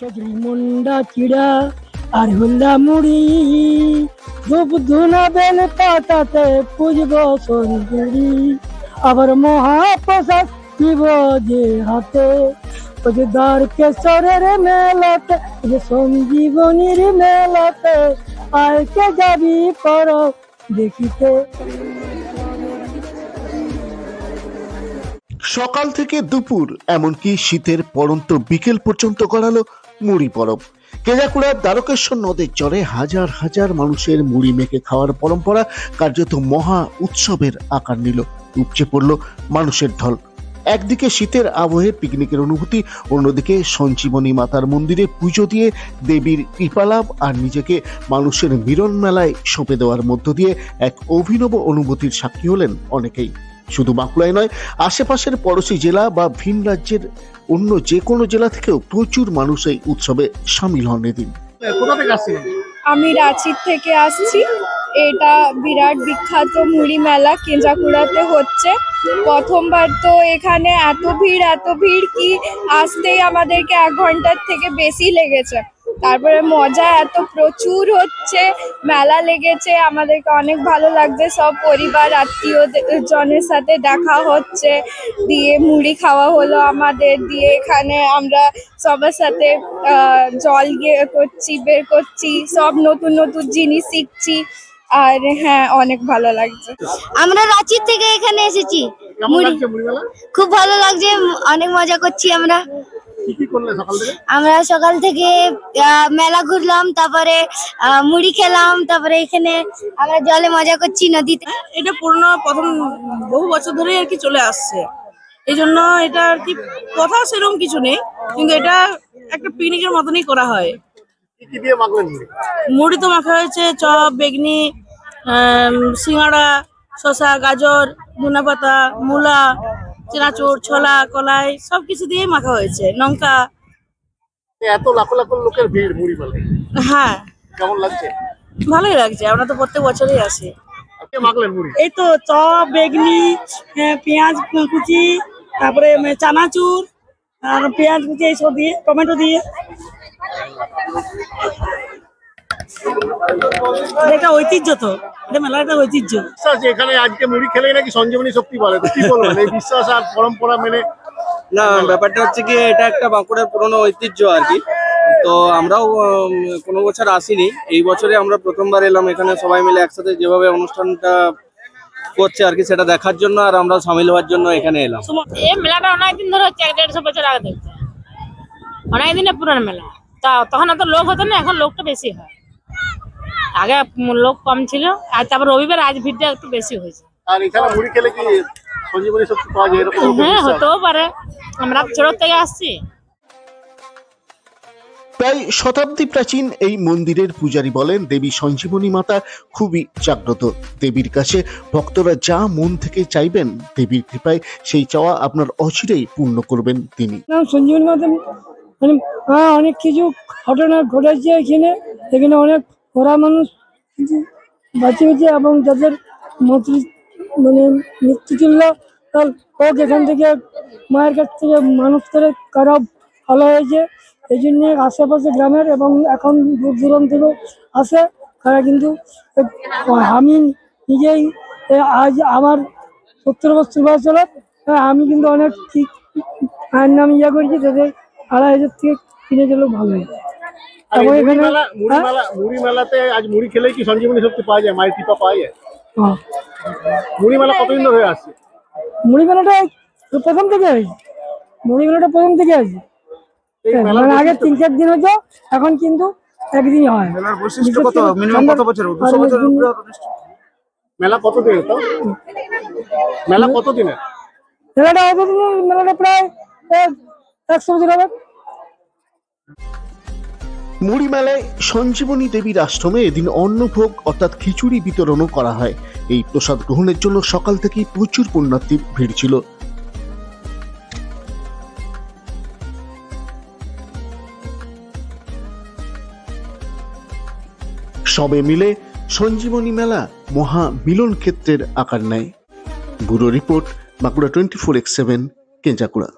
ছজরি মুন্ডা চিড়া আর হুন্ডা মুড়ি। ধূপ ধুনা বেল পাতাতে পুজব সঞ্জুরি আবার মহাপ্রসাদ শিব যে হাতে। ওই দ্বারকেশ্বরের মেলাতে যে সঞ্জীবনীর মেলাতে আর কে যাবি পর দেখিতে। সকাল থেকে দুপুর, এমনকি শীতের পরন্ত বিকেল পর্যন্ত গড়ালো মুড়ি পরব। কেজাকুড়ার দ্বারকেশ্বর নদের চরে হাজার হাজার মানুষের মুড়ি মেখে খাওয়ার পরম্পরা কার্যত মহা উৎসবের আকার নিল, উপচে পড়ল মানুষের ঢল। একদিকে শীতের আবহে পিকনিকের অনুভূতি, অন্যদিকে সঞ্জীবনী মাতার মন্দিরে পুজো দিয়ে দেবীর কৃপালাভ আর নিজেকে মানুষের মিলন মেলায় সঁপে দেওয়ার মধ্য দিয়ে এক অভিনব অনুভূতির সাক্ষী হলেন অনেকেই। শুধু বাঁকুড়ায় নয়, আশেপাশের পড়োশি জেলা বা ভিন রাজ্যের অন্য যে কোনো জেলা থেকেও প্রচুর মানুষ এই উৎসবে সামিল হন এদিন। আমি রাঁচির থেকে আসছি। এটা বিরাট বিখ্যাত মুড়ি মেলা কেঞ্জাকুড়াতে হচ্ছে। প্রথমবার তো এখানে এত ভিড় এত ভিড় কি আসতেই আমাদেরকে এক ঘণ্টার থেকে বেশি লেগেছে। তারপরে মজা এত প্রচুর হচ্ছে মেলা লেগেছে আমাদেরকে অনেক ভালো লাগছে সব পরিবার আত্মীয় জনের সাথে দেখা হচ্ছে দিয়ে মুড়ি খাওয়া হলো আমাদের দিয়ে এখানে আমরা সবার সাথে আহ, জল গিয়ে করছি বের করছি সব নতুন নতুন জিনিস শিখছি আর হ্যাঁ অনেক ভালো লাগছে। আমরা রাঁচির থেকে এখানে এসেছি মুড়ি। খুব ভালো লাগছে অনেক মজা করছি আমরা। কি কি করলে সকাল থেকে? আমরা সকাল থেকে আহ, মেলা ঘুরলাম তারপরে আহ, মুড়ি খেলাম তারপরে এখানে আমরা জলে মজা করছি নদীতে। এটা পুরনো প্রথম বহু বছর ধরে আর কি চলে আসছে। এই জন্য এটা আর কি কথা সেরকম কিছু নেই কিন্তু এটা একটা পিকনিকের মতনই করা হয়। মুড়ি? তো মাখা হয়েছে চপ বেগনি সিঙ্গাড়া শসা গাজর ধনা পাতা মূলা চেনাচুর ছোলা কলাই সব কিছু দিয়েই মাখা হয়েছে। লঙ্কা। এত লাখ লাখ লোকের ভিড় মুড়ি মেলায় হ্যাঁ। কেমন লাগছে? ভালোই লাগছে আমরা তো প্রত্যেক বছরই আসি। আপনি মাখলেন মুড়ি? এই তো চপ বেগনি পেঁয়াজ কুচি তারপরে চানাচুর আর পেঁয়াজ কুচি এইসব দিয়ে টমেটো দিয়ে। এটা ঐতিহ্য তো। এটা মেলার একটা ঐতিহ্য বিশ্বাস এখানে আজকে মুড়ি খেলেই নাকি সঞ্জীবনী শক্তি তো কি বলবেন? এই বিশ্বাস আর পরম্পরা মেনে না ব্যাপারটা হচ্ছে কি এটা একটা বাঁকুড়ার পুরনো ঐতিহ্য আর কি। তো আমরাও উম, কোনো বছর আসিনি। এই বছরে আমরা প্রথমবার এলাম এখানে সবাই মিলে একসাথে যেভাবে অনুষ্ঠানটা করছে আর কি সেটা দেখার জন্য আর আমরা সামিল হওয়ার জন্য এখানে এলাম। এই মেলাটা অনেকদিন ধরে হচ্ছে এক দেড়শো বছর আগে দেখতে অনেক দিনের পুরানো মেলা। তা তখন এত লোক হতো না এখন লোকটা বেশি হয়। আগে লোক কম ছিল আর তারপর রবিবার আজ ভিড়টা একটু বেশি হয়েছে। আর এখানে মুড়ি খেলে কি সঞ্জীবনী শক্তি পাওয়া যায় এরকম হ্যাঁ হতেও পারে। আমরা ছোট থেকে আসছি। প্রায় শতাব্দী প্রাচীন এই মন্দিরের পূজারী বলেন দেবী সঞ্জীবনী মাতা খুবই জাগ্রত। দেবীর কাছে ভক্তরা যা মন থেকে চাইবেন দেবীর কৃপায় সেই চাওয়া আপনার অচিরেই পূর্ণ করবেন তিনি। সঞ্জীবনী মাধ্যমে মানে হ্যাঁ অনেক কিছু ঘটনা ঘটেছে এখানে। এখানে অনেক ওরা মানুষ বাঁচিয়েছে এবং যাদের মন্ত্রী মানে মৃত্যু ছিল তার হোক এখান থেকে মায়ের কাছ থেকে মানুষ করে কারও ভালো হয়েছে, এই জন্য আশেপাশে গ্রামের এবং এখন দূর দূরান্ত আসে, তারা কিন্তু আমি নিজেই আজ আমার সত্তর বছর বয়স হলো আমি কিন্তু অনেক ঠিক মায়ের নাম ইয়ে করেছি তাদের আড়াই হাজার থেকে কিনে দিলেও ভালো হয় আর মুড়ি এখানে মেলা মুড়ি হ্যাঁ? মেলা মুড়ি মেলাতে আজ মুড়ি খেলেই কি সঞ্জীবনী শক্তি পাওয়া যায়? মায়ের কৃপা পাওয়া যায়। মুড়ি মেলা কতদিন ধরে হয়ে আসছে মুড়ি মেলাটা প্রথম থেকে মুড়ি মেলাটা প্রথম থেকে হ্যাঁ, মানে আগে তিন চার দিন হতো এখন কিন্তু একদিনই হয়। মেলার বৈশিষ্ট্য কত? মিনিমাম কত বছর দুশো আর বছরের একদিন- উপরে মেলা কত দিনের তো মেলা কত দিনের মেলাটা মেলাটা প্রায় এক- একশো বছর হবে। মুড়ি মেলায় সঞ্জীবনী দেবীর আশ্রমে এদিন অন্নভোগ অর্থাৎ খিচুড়ি বিতরণও করা হয়। এই প্রসাদ গ্রহণের জন্য সকাল থেকেই প্রচুর পুণ্যার্থীর ভিড় ছিল। সবে মিলে সঞ্জীবনী মেলা মহা মিলন ক্ষেত্রের আকার নেয়। Bureau report Bankura twenty four x seven Kenjakura